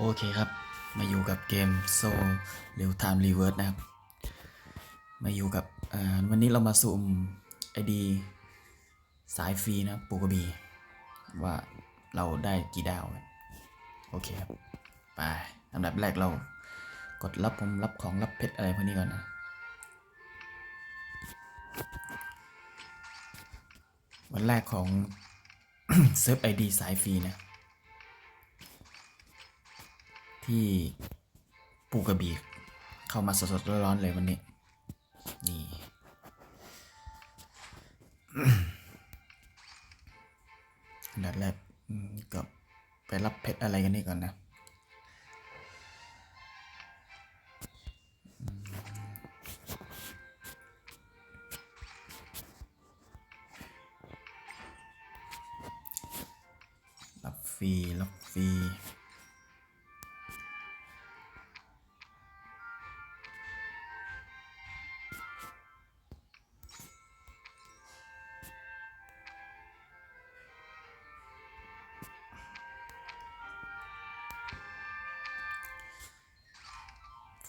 โอเคครับ มาอยู่กับเกมโซเร็ว Time Reverse นะครับ มาอยู่กับวันนี้เรามาสุ่มไอดีสายฟรีนะปูกระบี ว่าเราได้กี่ดาว โอเคครับ ไปอันดับแรกเรากดรับผมรับของรับเพชรอะไรพวกนี้ก่อนนะ วันแรกของเซิร์ฟไอดีสายฟรีนะ ที่ปูกระบีเข้ามาสดๆร้อนๆเลยวันนี้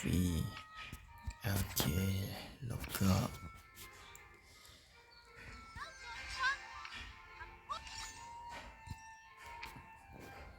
ฟรีโอเคแล้วก็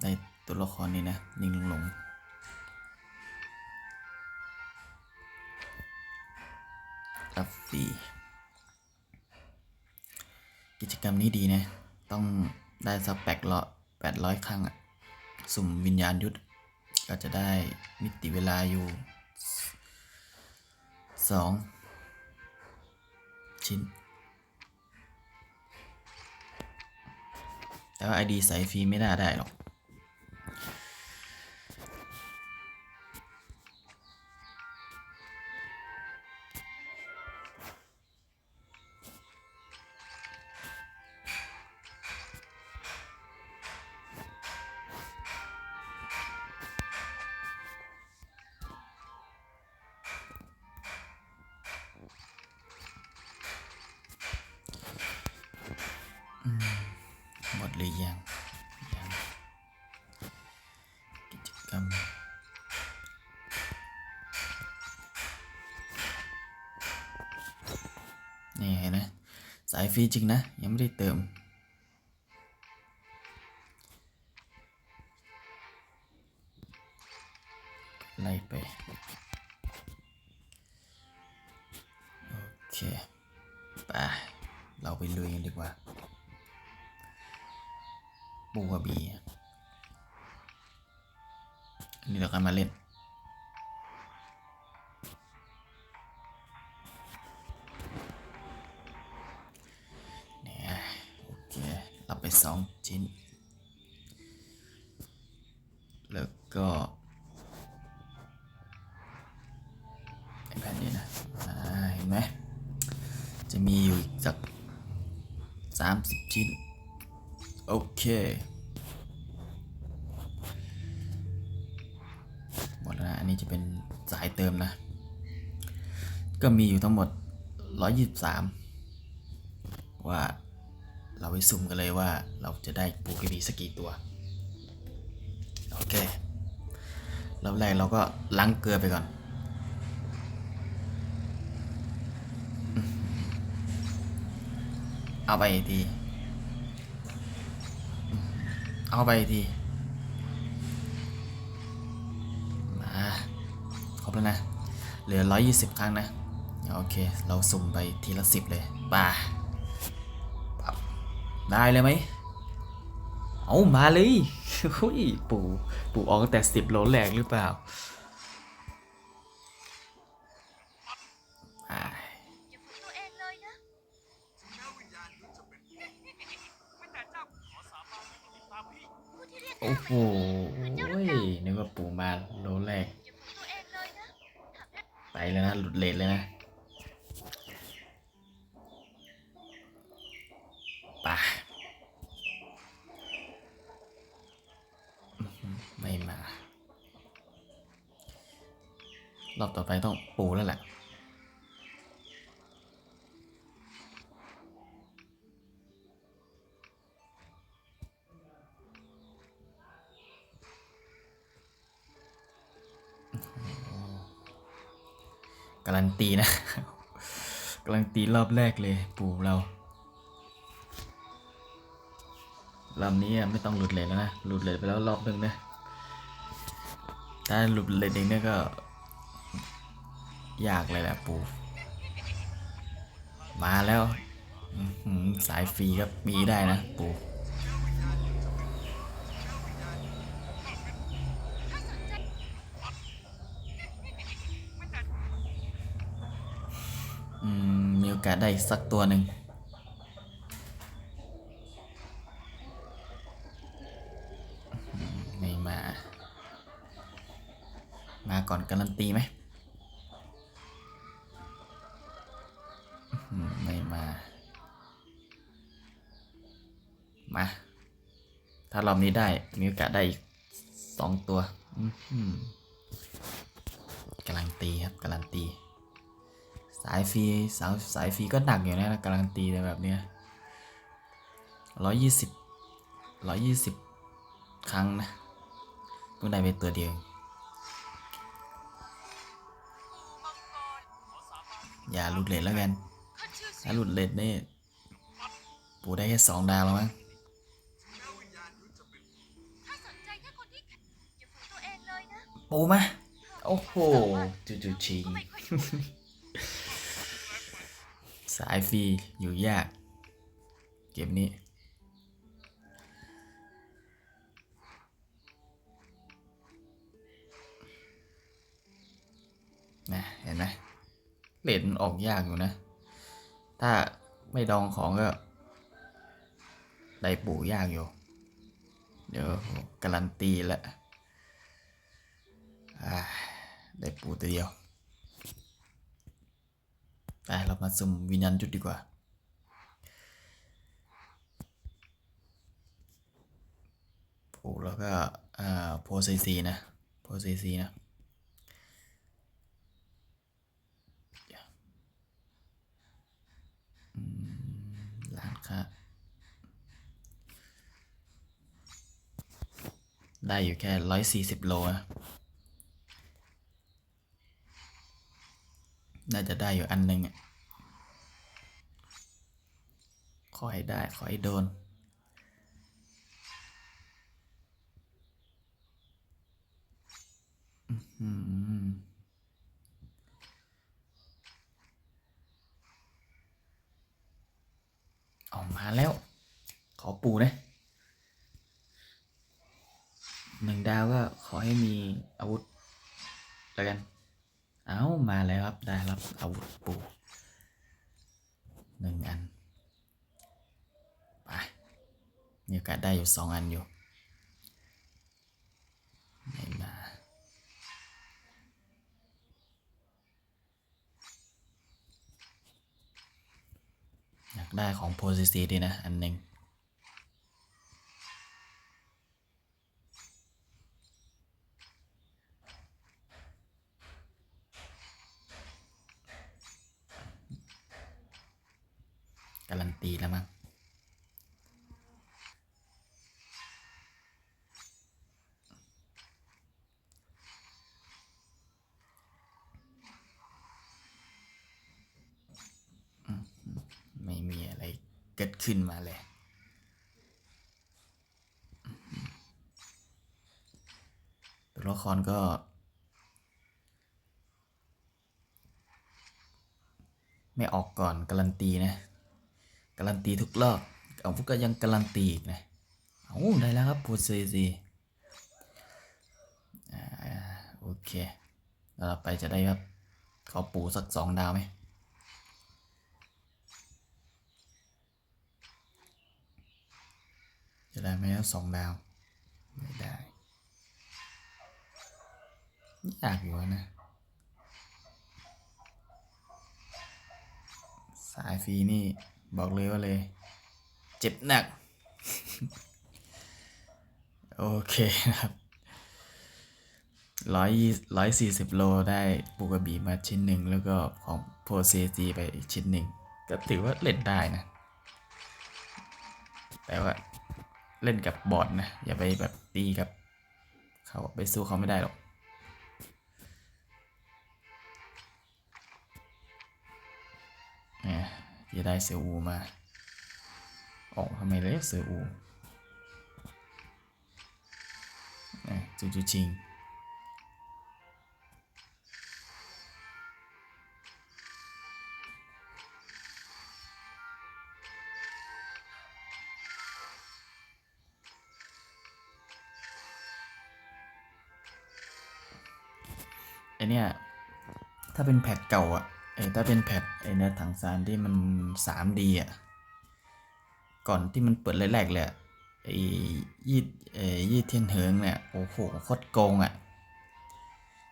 ได้ตัวละครนี้นะนิ่งหลงๆรับฟรีกิจกรรมนี้ดีนะ ต้องได้สักแปดร้อยแปดร้อยครั้งอะสุ่มวิญญาณยุทธก็จะได้มิติเวลาอยู่ สองชิ้นแต่ว่าไอดีใส่ฟรีไม่น่าได้หรอก หมดหรือยังยังกิจกรรมนี่เห็นไหมสายฟรีจริงนะ ยังไม่ได้เติม ไล่ไปโอเคไปเราไปลุยกันดีกว่า บูกระบีอันนี้เรากันมาเล่น เนี่ยโอเค เรับไปสองชิ้น แล้วก็ไอแผ่นนี้นะเห็นไหม จะมีอยู่อีกสักสามสิบชิ้น โอเคหมดแล้วนะอันนี้จะเป็นสายเติมนะ ก็มีอยู่ทั้งหมด 123 ว่าเราไปสุ่มกันเลยว่าเราจะได้ปูกระบีสกี่ตัว โอเครอบแรกเราก็ล้างเกลือไปก่อนเอาไปอีกที เอาไปอีกที มา ครบแล้วนะ เหลือ 120 ครั้งนะ โอเค เราสุ่มไปทีละสิบเลยป่าได้เลยไหม เอามาเลย ปู่ ปู่ออกแต่สิบโลแรกหรือเปล่า โอ้โหนึกว่าปู่มาโลแรกอย่าฝืนตัวเลยนะทำไปแล้วนะ หลุดเลนเลยนะไป่ะไม่มา รอบต่อไปต้องปูแล้วแหละ การันตีนะการันตีรอบแรกเลยปู่เราลำนี้ไม่ต้องหลุดเลยแล้วนะหลุดเลยไปแล้วรอบหนึงนะถ้าหลุดเลยเองเนี่ยก็ ยากเลยแหละปู่มาแล้วสายฟรีครับมีได้นะปู่ มีโอกาสได้สักตัวหนึ่งไม่มา มาก่อนการันตีไหมไม่มา มา ถ้ารอบนี้ได้ มีโอกาสได้อีกสองตัวการันตีครับการันตี สายฟรีสาวสายฟรีก็หนักอยู่นะการันตีแต่แบบเนี้ยร้อยยี่สิบร้อยยี่สิบครั้งนะเพิ่งได้ไปตัวเดียวเองอย่าหลุดเลทแล้วกันข้าชื่อเสีถ้ายหลุดเลทนี่ปูได้แค่สองดาวแล้วมั้งข้าสนใจแค่คนที่แข็งอย่าฝืนตัวเองเลยนะปูมา โอ้โหจูจูชิง สายฟรีอยู่ยาก เกมนี้ นะเห็นไหมเลดมันออกยากอยู่นะ ถ้าไม่ดองของก็ได้ปู่ยากอยู่ เดี๋ยวการันตีแล้วได้ปู่ตัวเดียว ไปเรามาสุ่มวิญญาณจุดดีกว่าโอ้แล้วก็ อ่า โพไซซีนะ โพไซซีนะร้านค้าได้อยู่แค่ร้อยสี่สิบโลนะ น่าจะได้อยู่อันหนึ่งอะขอให้ได้ ขอให้โดน อื้อหือออกมาแล้ว ขอปูนะหนึ่งดาวก็ขอให้มีอาวุธแล้วกัน เอามาแล้วครับ ได้รับอาวุธปูหนึ่งอัน ไป มีโอกาสได้อยู่สองอันอยู่ไม่มาอยากได้ของโพซิซีดีนะ อันหนึ่ง การันตีแล้วมั้งไม่มีอะไรเกิดขึ้นมาเลยตัวละครก็ไม่ออกก่อนการันตีนะ การันตีทุกรอบเอาพวกก็ยังการันตีอีกนะเอาได้แล้วครับพูดซีซีโอเคเราไปจะได้ครับขอปูสักสองดาวไหมจะได้ไหมครับสองดาว ไม่ได้ยากอยู่นะ สายฟรีนี่ บอกเลยว่าเลย เจ็บหนัก โอเคครับร้อยร้อยสี่สิบโลได้ปูกระบี่มาชิ้นหนึ่งแล้วก็ของโพเซจีไปอีกชิ้นหนึ่ง ก็ถือว่าเล่นได้นะ แต่ว่าเล่นกับบอทนะ อย่าไปแบบตีกับ เขาไปสู้เขาไม่ได้หรอก จะได้เซอร์อูมา ออกทำไมเลยเซอร์อูนะจูจูชิงไอเนี่ย ถ้าเป็นแพทเก่าอะ ถ้าเป็นแพทไอเนื้อถังซานที่มัน 3D อะ ก่อนที่มันเปิดแรกๆเลยไอยี่ไอยี่เทียนเหิงเนี่ย โอ้โหโคตรโกงอะ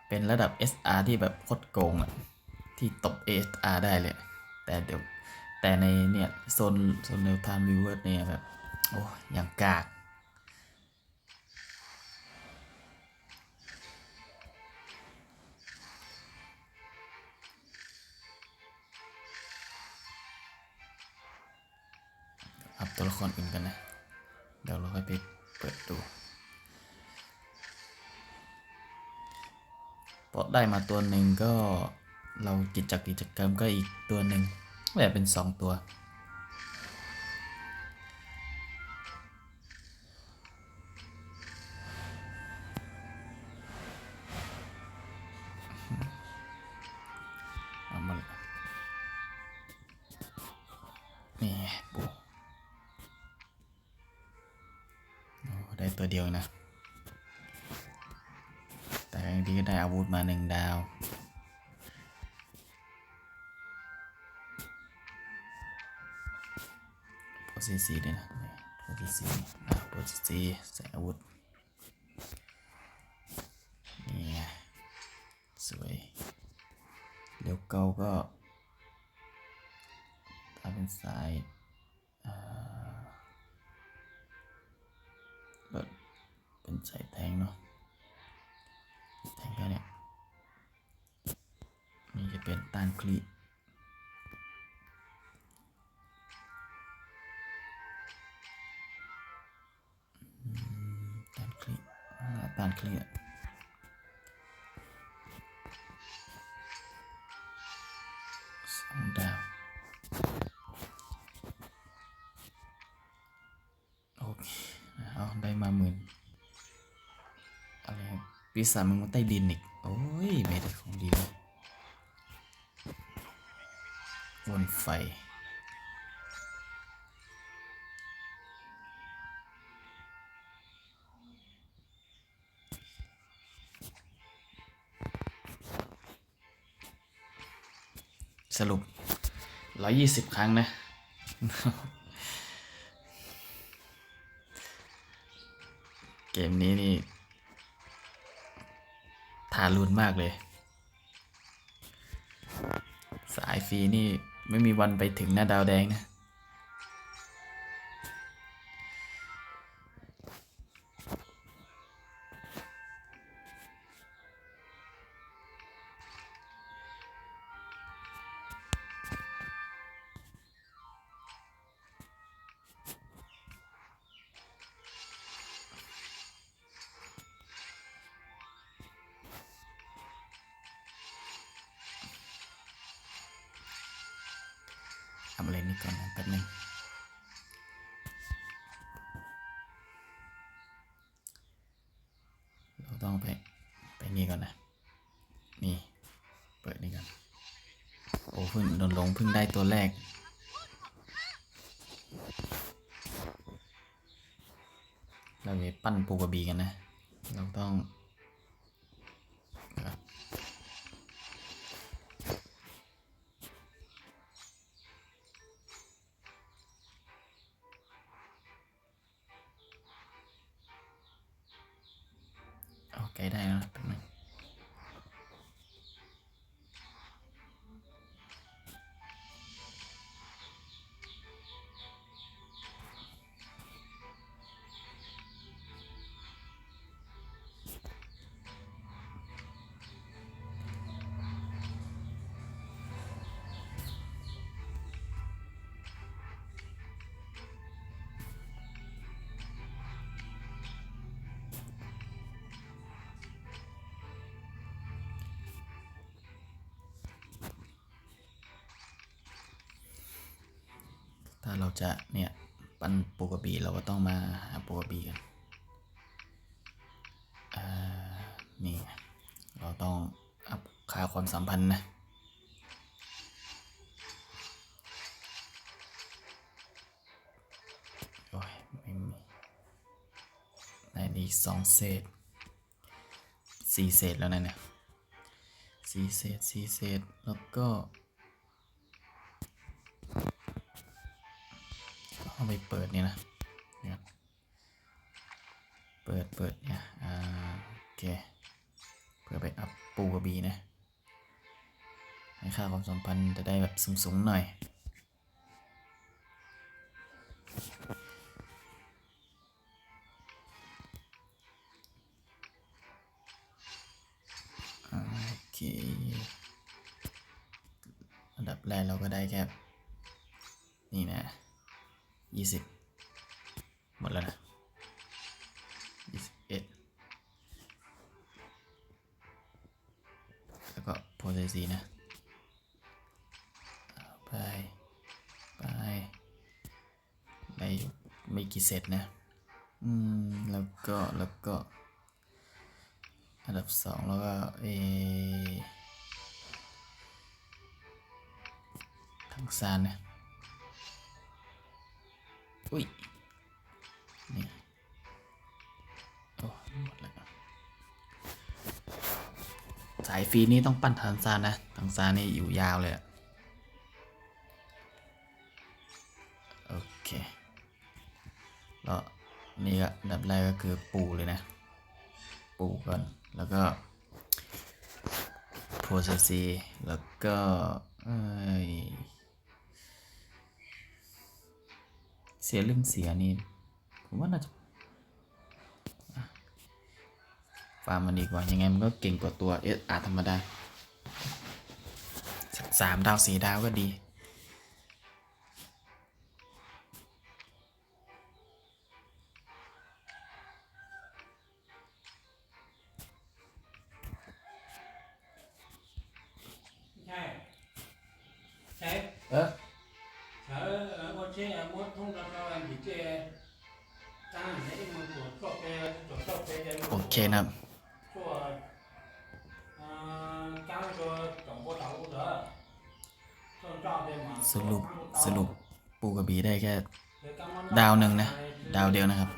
เป็นระดับ SR ที่แบบโคตรโกงอะ ที่ตบ SR ได้เลย แต่เดี๋ยวแต่ในเนี่ยโซนโซนเนลทามวิวเวอร์เนี่ยแบบ โอ้อย่างกาก ตัวละครอื่นกันนะ เดี๋ยวเราค่อยไปเปิดดูพอได้มาตัวหนึ่งก็เรากิจจากกิจกรรมก็อีกตัวหนึ่งแบบเป็นสองตัว โพสิซีด้วยนะโพสิซีอะโพสิซีใส่อาวุธ นี่ไงสวยเดี๋ยวเกาก็ถ้าเป็นสาย อ่าต้านคลีอะสองดาว โอเคเอาได้มาหมื่นอะไรปีศาจมึงมาใต้ดินอีก โอ้ย ไม่ได้ของดีเลยวนไฟ สรุปร้อยยี่สิบครั้งนะ เกมนี้นี่ทารุณมากเลย สายฟรีนี่ไม่มีวันไปถึงหน้าดาวแดงนะำอะไรนี่ก่อนนะแป๊บนึงเราต้องไป ไปนี่ก่อนนะ นี่ เปิดนี่ก่อน โอ้เพิ่งโดนหลงเพิ่งได้ตัวแรกเราไปปั้นปูกระบีกันนะ เราต้องาเราจะเนี่ยปั้นปูกระบี่เราก็ต้องมาหาปูกระบี่กันอ่านี่เราต้องอัพค่าความสัมพันธ์นะโอ้ยไม่มีในนี้สองเศษสี่เศษแล้วนะเนี่ยสี่เศษสี่เศษแล้วก็ ไปเปิดเนี่ยนะเนี่ยเปิดเปิดเนี่ยอ่าโอเคเพื่อไปอัพปูกระบีนะให้ค่าความสัมพันธ์จะได้แบบสูงๆหน่อยโอเคอันดับแรกเราก็ได้แค่นี่นะ ยี่สิบหมดแล้วนะยี่สิบเอ็ดแล้วก็โพสซีนะไปไปได้ไม่กี่เซตนะ อืม แล้วก็แล้วก็ อันดับสองแล้วก็เออทางซานนะ อุ้ยนี่โอ้หมดแล้วสายฟรีนี่ต้องปั้นทางซานนะทางซานนี่อยู่ยาวเลยอะโอเคแล้วนี่ก็ดับแรกก็คือปูเลยนะ ปูก่อนแล้วก็โพสซีแล้วก็เอ้ย เสียลืมเสียนี่ผมว่าน่าจะอะฟาร์มมันดีกว่า ยังไงมันก็เก่งกว่าตัวเอสอาธรรมดาสักสามดาวสี่ดาวก็ดี ใช่ ใช่ เออ เคนับสรุปสรุปปูกระบีได้แค่ดาวหนึ่งนะ ดาวเดียวนะครับ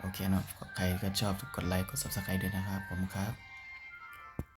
โอเคนะใครก็ชอบกดไลค์กดซับสไครต์ด้วยนะครับผมครับ